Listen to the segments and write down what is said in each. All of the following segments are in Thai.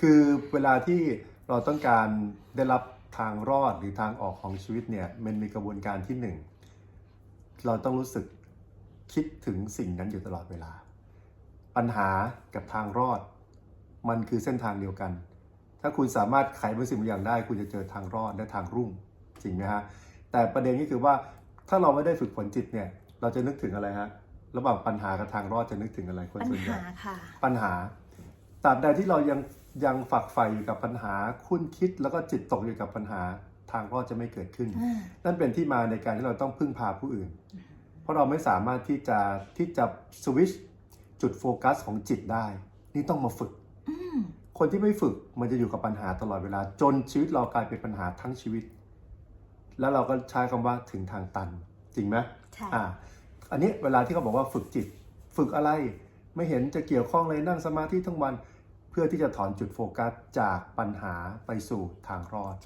คือเวลาที่เราต้องการได้รับทางรอดหรือทางออกของชีวิตเนี่ยมันมีกระบวนการที่หนึ่งเราต้องรู้สึกคิดถึงสิ่งนั้นอยู่ตลอดเวลา ปัญหากับทางรอด มันคือเส้นทางเดียวกัน ถ้าคุณสามารถไขบางสิ่งบางอย่างได้ คุณจะเจอทางรอดและทางรุ่งจริงไหมฮะแต่ประเด็นก็คือว่าถ้าเราไม่ได้ฝึกฝนจิตเนี่ย เราจะนึกถึงอะไรฮะระหว่างปัญหากับทางรอดจะนึกถึงอะไรคนปัญส่วนใหญ่หาค่ะปัญหาตราบใดที่เรายัง ยังฝักใฝ่อยู่กับปัญหา คุ้นคิดแล้วก็จิตตกอยู่กับปัญหาทางรอดจะไม่เกิดขึ้นอ่านั่นเป็นที่มาในการที่เราต้องพึ่งพาผู้อื่น เพราะเราไม่สามารถที่จะที่จะสวิตชจุดโฟกัสของจิตได้ นี่ต้องมาฝึกอืมคนที่ไม่ฝึกมันจะอยู่กับปัญหาตลอดเวลา จนชีวิตเรากลายเป็นปัญหาทั้งชีวิต แล้วเราก็ใช้คำว่าถึงทางตัน จริงไหมใช่อ่าอันนี้เวลาที่เขาบอกว่าฝึกจิต ฝึกอะไรไม่เห็นจะเกี่ยวข้องเลยนั่งสมาธิทั้งวันเพื่อที่จะถอนจุดโฟกัสจากปัญหาไปสู่ทางรอด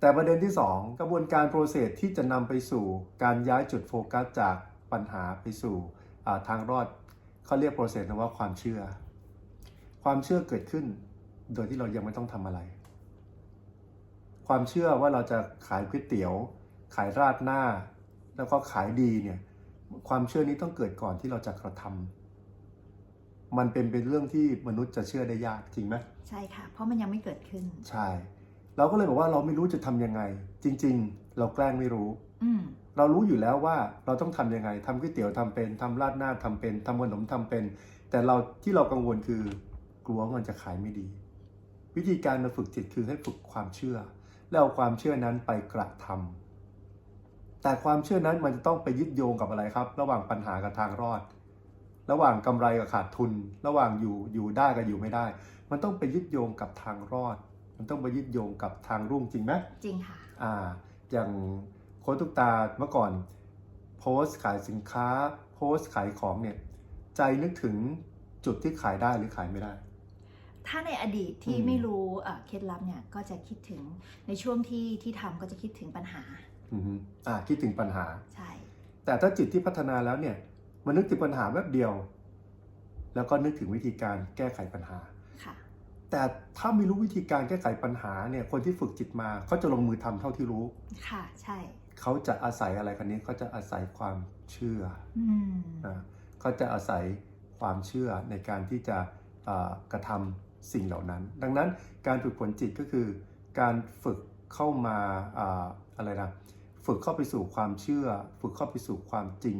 แต่ประเด็นที่ 2 กระบวนการโปรเซสที่จะนำไปสู่การย้ายจุดโฟกัสจากปัญหาไปสู่อ่าทางรอดเขาเรียกโปรเซสว่าความเชื่อ ความเชื่อเกิดขึ้น โดยที่เรายังไม่ต้องทำอะไร ความเชื่อว่าเราจะขายก๋วยเตี๋ยว ขายราดหน้า แล้วก็ขายดีเนี่ยความเชื่อนี้ต้องเกิดก่อนที่เราจะกระทำ มันเป็นเป็นเรื่องที่มนุษย์จะเชื่อได้ยากจริงไหมใช่ค่ะ เพราะมันยังไม่เกิดขึ้น ใช่ เราก็เลยบอกว่าเราไม่รู้จะทำยังไง จริง ๆ เราแกล้งไม่รู้ อืมเรารู้อยู่แล้วว่าเราต้องทำยังไงทำก๋วยเตี๋ยวทำเป็นทำราดหน้าทำเป็นทำขนมทำเป็น แต่เราที่เรากังวลคือกลัวว่ามันจะขายไม่ดี วิธีการมาฝึกจิตคือให้ฝึกความเชื่อ แล้วเอาความเชื่อนั้นไปกระทำแต่ความเชื่อนั้นมันจะต้องไปยึดโยงกับอะไรครับ ระหว่างปัญหากับทางรอด ระหว่างกำไรกับขาดทุน ระหว่างอยู่อยู่ได้กับอยู่ไม่ได้ มันต้องไปยึดโยงกับทางรอด มันต้องไปยึดโยงกับทางรุ่งจริงไหมจริงค่ะอ่าอย่างโค้ชทุกตาเมื่อก่อน โพสต์ขายสินค้า โพสต์ขายของเนี่ยใจนึกถึงจุดที่ขายได้หรือขายไม่ได้ ถ้าในอดีตที่อืมไม่รู้เอ่อเคล็ดลับเนี่ยก็จะคิดถึงในช่วงที่ที่ทำก็จะคิดถึงปัญหา อือฮึอ่าคิดถึงปัญหา ใช่ แต่ถ้าจิตที่พัฒนาแล้วเนี่ย มันนึกถึงปัญหาแวบเดียว แล้วก็นึกถึงวิธีการแก้ไขปัญหาค่ะแต่ถ้าไม่รู้วิธีการแก้ไขปัญหาเนี่ยคนที่ฝึกจิตมาเขาจะลงมือทำเท่าที่รู้ ค่ะใช่เขาจะอาศัยอะไรคันนี้เขาจะอาศัยความเชื่ออืมนะเขาจะอาศัยความเชื่อในการที่จะเอ่อกระทำสิ่งเหล่านั้น ดังนั้นการฝึกฝนจิตก็คือ การฝึกเข้ามาอ่าอะไรนะฝึกเข้าไปสู่ความเชื่อ ฝึกเข้าไปสู่ความจริง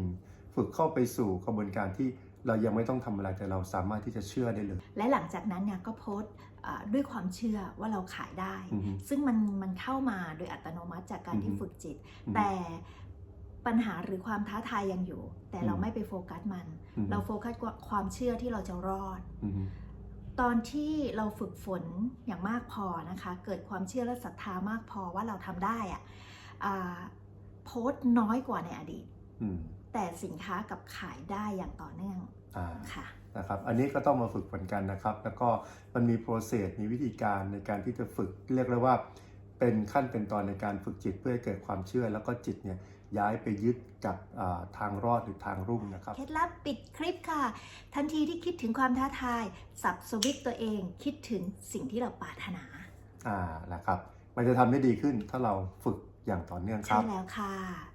ฝึกเข้าไปสู่กระบวนการที่เรายังไม่ต้องทำอะไรแต่เราสามารถที่จะเชื่อได้เลย และหลังจากนั้นเนี่ยก็โพสต์อ่าด้วยความเชื่อว่าเราขายได้อือฮึซึ่งมันมันเข้ามาโดยอัตโนมัติจากการที่อือฮึฝึกจิตอืมแต่ปัญหาหรือความท้าทายยังอยู่ แต่เราอืมไม่ไปโฟกัสมันอืมเราโฟกัสกับความเชื่อที่เราจะรอดอือฮึตอนที่เราฝึกฝนอย่างมากพอนะคะ เกิดความเชื่อและศรัทธามากพอว่าเราทำได้อะอะโพสต์น้อยกว่าในอดีตอืม แต่สินค้ากับขายได้อย่างต่อเนื่องอ่าค่ะนะครับอันนี้ก็ต้องมาฝึกเหมือนกันนะครับ แล้วก็มันมีโปรเซสมีวิธีการในการที่จะฝึกเรียกเลยว่า เป็นขั้นเป็นตอนในการฝึกจิตเพื่อให้เกิดความเชื่อ แล้วก็จิตเนี่ยย้ายไปยึดกับอ่าทางรอดหรือทางรุ่งนะครับ เคล็ดลับปิดคลิปค่ะ ทันทีที่คิดถึงความท้าทาย สับสวิตช์ตัวเอง คิดถึงสิ่งที่เราปรารถนาอ่านะครับ มันจะทำได้ดีขึ้นถ้าเราฝึกอย่างต่อเนื่องคใช่รับแล้วค่ะ